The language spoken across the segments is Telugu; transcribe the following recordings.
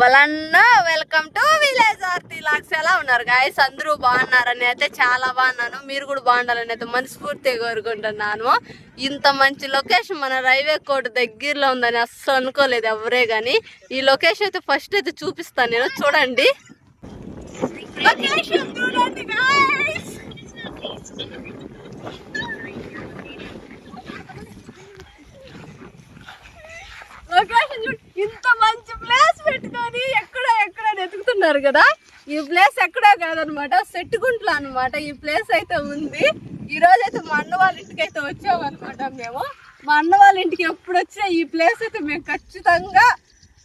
వాళ్ళన్న welcome to village Aarthi vlogs. ఎలా ఉన్నారు గాయస్ అందరూ బాగున్నారని అయితే చాలా బాగున్నాను. మీరు కూడా బాగుండాలని అయితే మనస్ఫూర్తిగా కోరుకుంటున్నాను. ఇంత మంచి లొకేషన్ మన రైల్వే కోర్టు దగ్గరలో ఉందని అస్సలు అనుకోలేదు ఎవరే కానీ ఈ లొకేషన్ అయితే ఫస్ట్ అయితే చూపిస్తాను నేను. చూడండి. లొకేషన్ చూడండి లొకేషన్ చూడు ఇంత మంచి ప్లేస్ పెట్టుకొని ఎక్కడ ఎక్కడ వెతుకుతున్నారు కదా. ఈ ప్లేస్ ఎక్కడా కాదనమాట సెట్టుగుంట్లో అనమాట ఈ ప్లేస్ అయితే ఉంది. ఈ రోజు అయితే మా అన్న వాళ్ళ ఇంటికి అయితే వచ్చామన్నమాట మేము. మా అన్న వాళ్ళ ఇంటికి ఎప్పుడు వచ్చినా ఈ ప్లేస్ అయితే మేము ఖచ్చితంగా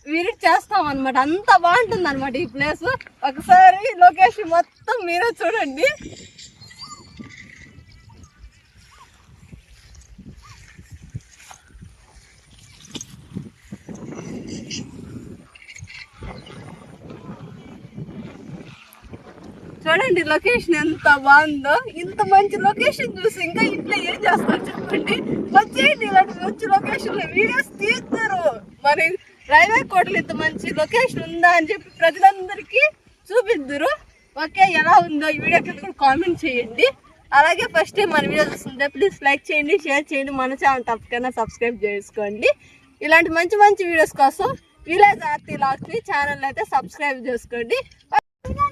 విజిట్ చేస్తాం అనమాట. అంత బాగుంటుంది అనమాట ఈ ప్లేస్ ఒకసారి లొకేషన్ మొత్తం మీరే చూడండి. చూడండి లొకేషన్ ఎంత బాగుందో. ఇంత మంచి లొకేషన్ చూసి ఇంకా ఇంట్లో ఏం చేస్తారు చెప్పండి? వచ్చేయండి ఇలాంటి మంచి లొకేషన్లో వీడియోస్ తీస్తారు. మరి రైల్వే కోటలు ఇంత మంచి లొకేషన్ ఉందా అని చెప్పి ప్రజలందరికీ చూపిద్దురు. ఓకే ఎలా ఉందో ఈ వీడియో కింద కూడా కామెంట్ చేయండి. అలాగే ఫస్ట్ టైం మన వీడియో చూస్తుంటే ప్లీజ్ లైక్ చేయండి షేర్ చేయండి. మన ఛానల్ తప్పకుండా సబ్స్క్రైబ్ చేసుకోండి. ఇలాంటి మంచి మంచి వీడియోస్ కోసం విలేజ్ ఆర్తి లాక్స్ ఛానల్ అయితే సబ్స్క్రైబ్ చేసుకోండి.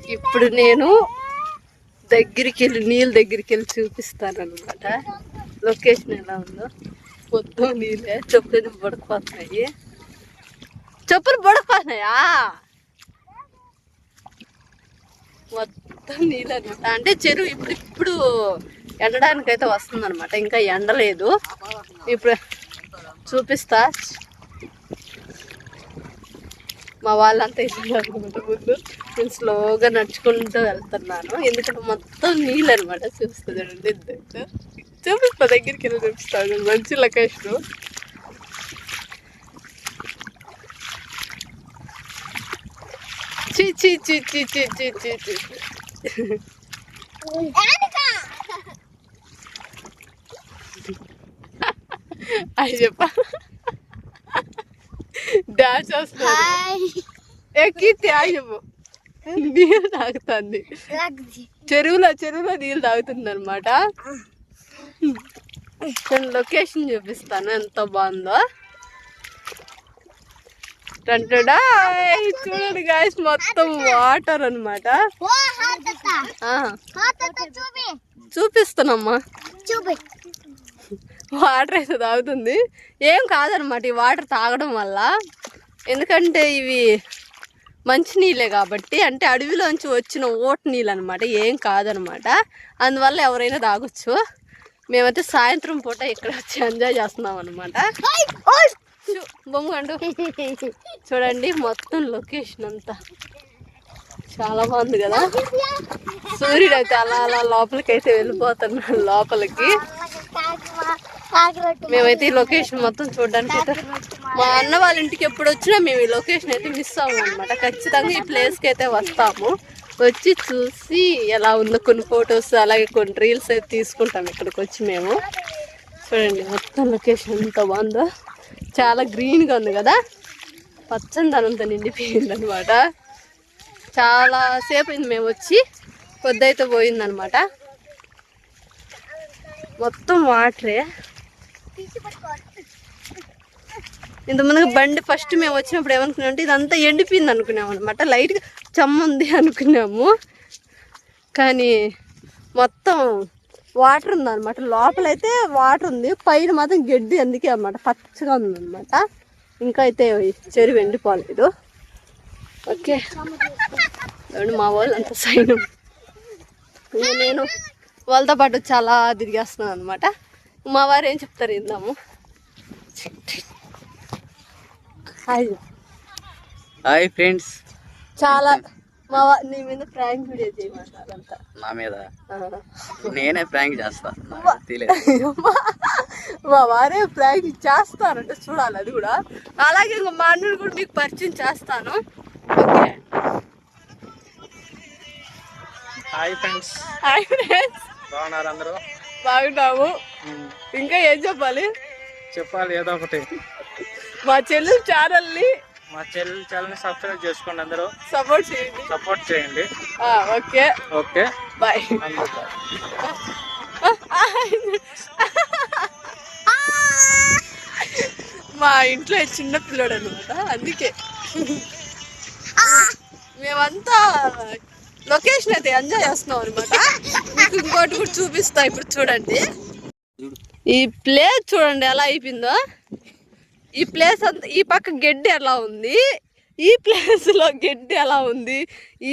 ఇప్పుడు నేను దగ్గరికి వెళ్ళి నీళ్ళ దగ్గరికి వెళ్ళి చూపిస్తాను అనమాట లొకేషన్ ఎలా ఉందో. మొత్తం నీళ్ళే చెప్పులు పడుకుపోతున్నాయి చెప్పులు పడుకుపోతున్నాయా మొత్తం నీళ్ళు అనమాట అంటే చెరువు ఇప్పుడు ఇప్పుడు ఎండడానికి అయితే వస్తుంది అనమాట ఇంకా ఎండలేదు. ఇప్పుడు చూపిస్తా. మా వాళ్ళంతా ఇస్తున్నారు ముందు నేను స్లోగా నడుచుకుంటూ వెళ్తున్నాను. ఎందుకంటే మొత్తం నీళ్ళు అనమాట చూస్తుంది చూపిస్తా దగ్గరికి వెళ్ళి చూపిస్తాను. మంచి లొకేషన్. చీ చీ చీ చీ చీ చీ చీ చీ. అది చెప్ప. డాన్స్ వస్తుంది ఎక్కితే నీళ్ళు తాగుతుంది చెరువులో చెరువులో నీళ్ళు తాగుతుంది అనమాట నేను లొకేషన్ చూపిస్తాను ఎంత బాగుందో టంటడా చూడండి గాయస్ మొత్తం వాటర్ అనమాట చూపిస్తానమ్మా చూపి వాటర్ అయితే తాగుతుంది. ఏం కాదనమాట ఈ వాటర్ తాగడం వల్ల. ఎందుకంటే ఇవి మంచి నీళ్ళే కాబట్టి అంటే అడవిలోంచి వచ్చిన ఓటు నీళ్ళు అనమాట ఏం కాదనమాట. అందువల్ల ఎవరైనా తాగొచ్చు. మేమైతే సాయంత్రం పూట ఇక్కడ వచ్చి ఎంజాయ్ చేస్తున్నాం అనమాట బొమ్మగండు చూడండి మొత్తం లొకేషన్ అంతా. చాలా బాగుంది కదా. సూర్యుడు అయితే అలా అలా లోపలికి అయితే వెళ్ళిపోతున్నాడు లోపలికి. మేమైతే ఈ లొకేషన్ మొత్తం చూడడానికి అయితే మా అన్న వాళ్ళ ఇంటికి ఎప్పుడు వచ్చినా మేము ఈ లొకేషన్ అయితే మిస్ అవ్వము అనమాట ఖచ్చితంగా ఈ ప్లేస్కి అయితే వస్తాము. వచ్చి చూసి ఎలా ఉందో కొన్ని ఫొటోస్ అలాగే కొన్ని రీల్స్ అయితే తీసుకుంటాం ఇక్కడికి వచ్చి మేము. చూడండి మొత్తం లొకేషన్ ఎంత బాగుందో. చాలా గ్రీన్గా ఉంది కదా. పచ్చని ధనంతో నిండిపోయింది అనమాట చాలా సేపు అయింది మేము వచ్చి. పొద్దైతే పోయిందనమాట మొత్తం వాటరే ఇంతమందిగా బండి ఫస్ట్ మేము వచ్చినప్పుడు ఏమనుకున్నాం అంటే ఇదంతా ఎండిపోయింది అనుకున్నాం అనమాట లైట్గా చెమ్మ ఉంది అనుకున్నాము. కానీ మొత్తం వాటర్ ఉందన్నమాట. లోపలైతే వాటర్ ఉంది. పైన మాత్రం గడ్డి అందుకే అనమాట పచ్చగా ఉందన్నమాట. ఇంకా అయితే చెరువు ఎండిపోలేదు ఓకే. చూడండి మా వాళ్ళు అంత సైనం నేను వాళ్ళతో పాటు చాలా తిరిగేస్తున్నాను అనమాట మా వారు ఏం చెప్తారు ఇందాము హాయ్. Hi friends. చాలా మా వా నీ మీద ప్రాంక్ వీడియో చేయమంటారు అంతా. నా మీద? నేనే ప్రాంక్ చేస్తా. తెలియదు. మా వారే ప్రాంక్ చేస్తారంటే. చూడాలి అది కూడా. అలాగే ఇంకో మా అన్నను కూడా మీకు పరిచయం చేస్తాను. Okay. Hi friends. Hi friends. బాగున్నారు అందరూ? బాగున్నాము ఇంకా ఏం చెప్పాలి? చెప్పాలి ఏదో ఒకటి. మా చెల్లెలు ఛానల్ని మా చెల్లి ఛానల్ని సబ్స్క్రైబ్ చేసుకోండి అందరూ. సపోర్ట్ చేయండి. సపోర్ట్ చేయండి. ఓకే. ఓకే. బాయ్. మా ఇంట్లో చిన్న పిల్లోడు అనమాట అందుకే. మేమంతా లొకేషన్ అయితే ఎంజాయ్ చేస్తున్నాం అనమాట మీకు ఇంకోటి కూడా చూపిస్తా ఇప్పుడు చూడండి. ఈ ప్లేస్ చూడండి ఎలా అయిపోయిందో. ఈ ప్లేస్ అంతా ఈ పక్క గడ్డి ఎలా ఉంది? ఈ ప్లేస్లో గడ్డి ఎలా ఉంది?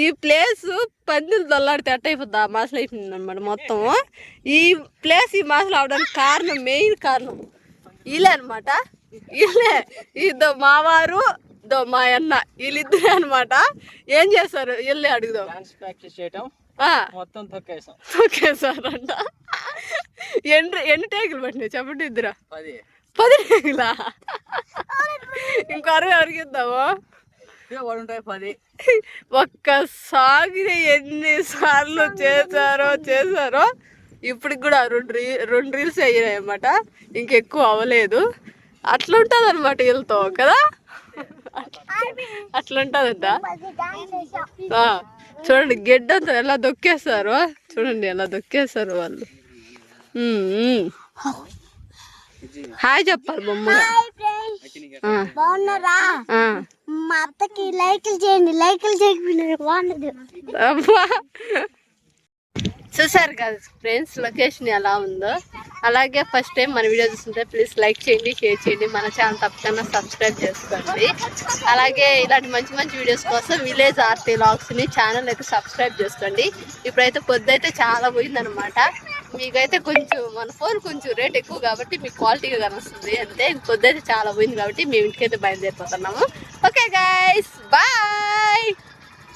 ఈ ప్లేస్ పందులు దొల్లాడితే ఎట్ట అయిపోద్ది? ఆ మాసలు అయిపోయింది అనమాట మొత్తం. ఈ ప్లేస్ ఈ మాసలు అవడానికి కారణం మెయిన్ కారణం. వీళ్ళే అనమాట వీళ్ళే ఇదో మావారు దో మా అన్న వీళ్ళిద్దరే అనమాట ఏం చేస్తారు? వీళ్ళే అడుగుదాం. ప్రాక్టీస్ చేయటం. ఆ, మొత్తం తొక్కేసాం. ఓకే సార్ అంట ఎన్ని ఎన్ని టేకులు పట్టినాయి? చెప్పండి ఇద్దరా. పది. పది టేకులా? ఇంకో అరవై అరిగిద్దాము? పది ఒక్కసారి ఎన్నిసార్లు చేశారో చేశారో ఇప్పటికి కూడా రెండు రీ రెండు రీల్స్ అయ్యాయి అనమాట ఇంకెక్కువ అవ్వలేదు. అట్లా ఉంటుంది అనమాట వీళ్ళతో కదా? అట్లా ఉంటుందంట ఆ, చూడండి గెడ్డంతా ఎలా దొక్కేస్తారో చూడండి ఎలా దొక్కేస్తారు వాళ్ళు. హాయ్ చెప్పాలి బొమ్మ. బాగున్నారా? మా అత్తకి లైకులు చేయండి లైకులు చేయకపోయినారు బాగున్నది అబ్బా. చూసారు కదా ఫ్రెండ్స్ లొకేషన్ ఎలా ఉందో. అలాగే ఫస్ట్ టైం మన వీడియో చూస్తుంటే ప్లీజ్ లైక్ చేయండి షేర్ చేయండి. మన ఛానల్ తప్పకుండా సబ్స్క్రైబ్ చేసుకోండి. అలాగే ఇలాంటి మంచి మంచి వీడియోస్ కోసం విలేజ్ ఆర్టీ లాగ్స్ని ఛానల్ అయితే సబ్స్క్రైబ్ చేసుకోండి. ఇప్పుడైతే పొద్దు చాలా పోయిందనమాట మీకైతే కొంచెం మన ఫోన్ కొంచెం రేట్ ఎక్కువ కాబట్టి మీకు క్వాలిటీగా కనిపిస్తుంది. అంతే పొద్దు చాలా పోయింది కాబట్టి మేము ఇంటికైతే బయలుదేరిపోతున్నాము. Okay guys bye